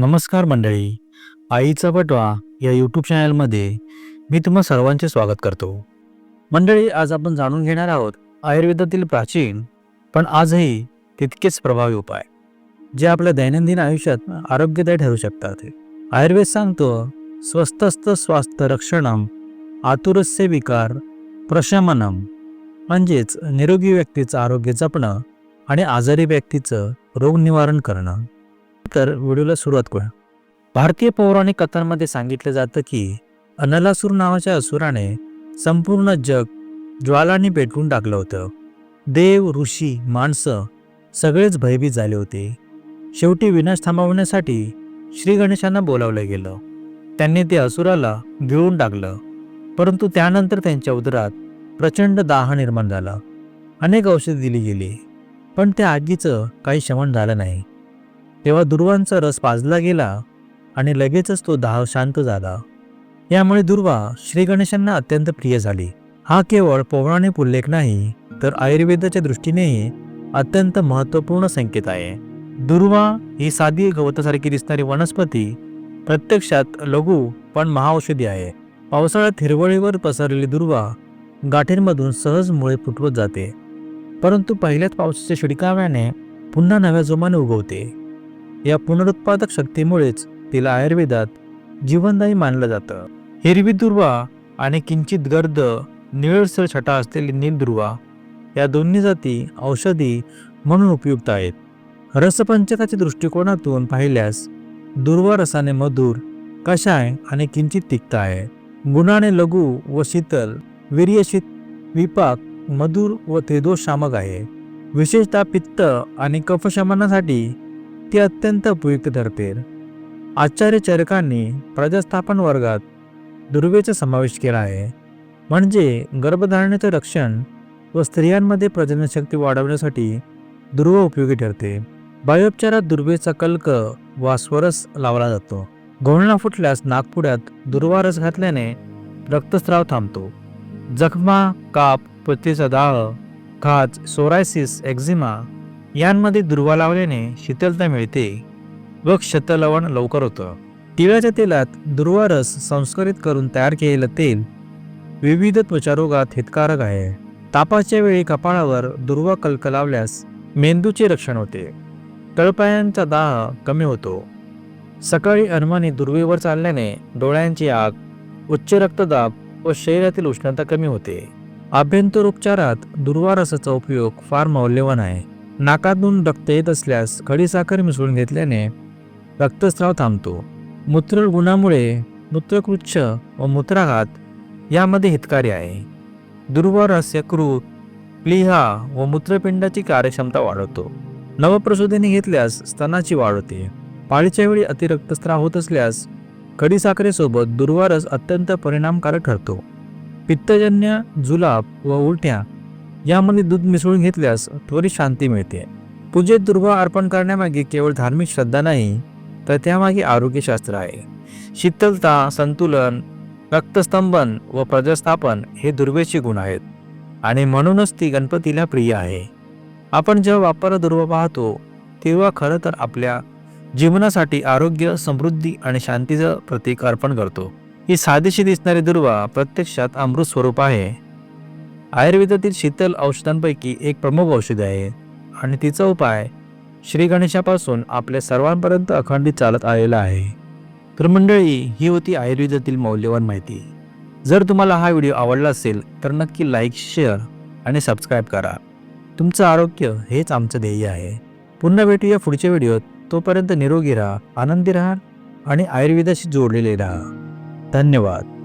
नमस्कार मंडळी. आईचा पटवा या यूट्यूब चॅनलमध्ये मी तुम्हा सर्वांचे स्वागत करतो. मंडळी आज आपण जाणून घेणार आहोत आयुर्वेदातील प्राचीन पण आजही तितकेच प्रभावी उपाय जे आपल्या दैनंदिन आयुष्यात आरोग्यदायी ठरू शकतात. आयुर्वेद सांगतो स्वस्तस्त स्वास्थ्य रक्षणम आतुरस्य विकार प्रशमनम म्हणजेच निरोगी व्यक्तीचं आरोग्य जपणं आणि आजारी व्यक्तीचं रोग निवारण करणं. तर व्हिडिओला सुरुवात करूया. भारतीय पौराणिक कथांमध्ये सांगितलं जातं की अनलासूर नावाच्या असुराने संपूर्ण जग ज्वालांनी पेटवून टाकलं होतं. देव ऋषी माणसं सगळेच भयभीत झाले होते. शेवटी विनाश थांबवण्यासाठी श्री गणेशांना बोलावलं गेलं. त्यांनी ते असुराला गिळून टाकलं. परंतु त्यानंतर त्यांच्या उदरात प्रचंड दाह निर्माण झाला. अनेक औषधे दिली गेली. पण त्या आगीचं काही शमन झालं नाही. तेव्हा दुर्वांचा रस पाजला गेला आणि लगेचच तो दाह शांत झाला. यामुळे दुर्वा श्री गणेशांना अत्यंत प्रिय झाली. हा केवळ पौराणिक उल्लेख नाही तर आयुर्वेदाच्या दृष्टीनेही अत्यंत महत्त्वपूर्ण संकेत आहे. दुर्वा ही साधी गवतासारखी दिसणारी वनस्पती प्रत्यक्षात लघु पण महाऔषधी आहे. पावसाळ्यात हिरवळीवर पसरलेली दुर्वा गाठींमधून सहज मुळे फुटवत जाते. परंतु पहिल्याच पावसाच्या शिडकाव्याने पुन्हा नव्या जोमाने उगवते. या पुनरुत्पादक शक्तीमुळेच तिला आयुर्वेदात जीवनदायी मानलं जातं. हिरवी दुर्वा आणि किंचित गर्द निळसर छटा असलेली नीलदुर्वा या दोन्ही जाती औषधी म्हणून उपयुक्त आहेत. रसपंचकाच्या दृष्टिकोनातून पाहिल्यास दुर्वा रसाने मधुर कषाय आणि किंचित तिक्त आहे. गुणाने लघु व शीतल वीर्यशीत विपाक मधुर व तेदोष शामक आहे. विशेषतः पित्त आणि कफशमनासाठी ती अत्यंत उपयुक्त ठरते. आचार्य चरकांनी प्रजास्थापन वर्गात दुर्वेचा समावेश केला आहे. म्हणजे गर्भधारणेचं रक्षण व स्त्रियांमध्ये प्रजननशक्ती वाढवण्यासाठी दुर्व उपयोगी ठरते. बायोपचारात दुर्वेचा कल्क वा स्वरस लावला जातो. घोळणा फुटल्यास नागपुड्यात दुर्वा रस घातल्याने रक्तस्राव थांबतो. जखमा काप पतीचा दाह खाज सोरायसिस एक्झिमा यांमध्ये दुर्वा लावल्याने शीतलता मिळते व क्षतलवण लवकर होतं. तिळाच्या तेलात दुर्वा रस संस्करित करून तयार केलेलं तेल विविध त्वचारोगात हितकारक आहे. तापाच्या वेळी कपाळावर दुर्वा कल्क लावल्यास मेंदूचे रक्षण होते. तळपायांचा दाह कमी होतो. सकाळी अनमानी दुर्वेवर चालल्याने डोळ्यांची आग उच्च रक्तदाब व शरीरातील उष्णता कमी होते. आभ्यंतर उपचारात दुर्वा रसाचा उपयोग फार मौल्यवान आहे. नाकातून रक्त येत असल्यास खडीसाखर मिसळून घेतल्याने रक्तस्राव थांबतो. मूत्र गुणामुळे मूत्रकृच्छ व मूत्राघात यामध्ये हितकारी आहे. दुर्वार यकृत प्लीहा व मूत्रपिंडाची कार्यक्षमता वाढवतो. नवप्रसूतीने घेतल्यास स्तनाची वाढ होते. पाळीच्या वेळी अतिरक्तस्राव होत असल्यास खडीसाखरेसोबत दुर्वारस अत्यंत परिणामकारक ठरतो. पित्तजन्य जुलाब व उलट्या यामध्ये दूध मिसळून घेतल्यास त्वरित शांती मिळते. पूजेत दुर्वा अर्पण करण्यामागे केवळ धार्मिक श्रद्धा नाही तर त्यामागे आरोग्यशास्त्र आहे. शीतलता संतुलन रक्तस्तंभन व प्रजस्थापन हे दुर्वेचे गुण आहेत आणि म्हणूनच ती गणपतीला प्रिय आहे. आपण जेव्हा वापर दुर्वा पाहतो तेव्हा खरं तर आपल्या जीवनासाठी आरोग्य समृद्धी आणि शांतीचं प्रतीक अर्पण करतो. ही साधीशी दिसणारी दुर्वा प्रत्यक्षात अमृत स्वरूप आहे. आयुर्वेदातील शीतल औषधांपैकी एक प्रमुख औषध आहे आणि तिचा उपाय श्री गणेशापासून आपल्या सर्वांपर्यंत अखंडित चालत आलेला आहे. तर मंडळी ही होती आयुर्वेदातील मौल्यवान माहिती. जर तुम्हाला हा व्हिडिओ आवडला असेल तर नक्की लाईक शेअर आणि सबस्क्राईब करा. तुमचं आरोग्य हेच आमचं ध्येय आहे. पुन्हा भेटूया पुढच्या व्हिडिओत. तोपर्यंत निरोगी राहा आनंदी राहा आणि आयुर्वेदाशी जोडलेले राहा. धन्यवाद.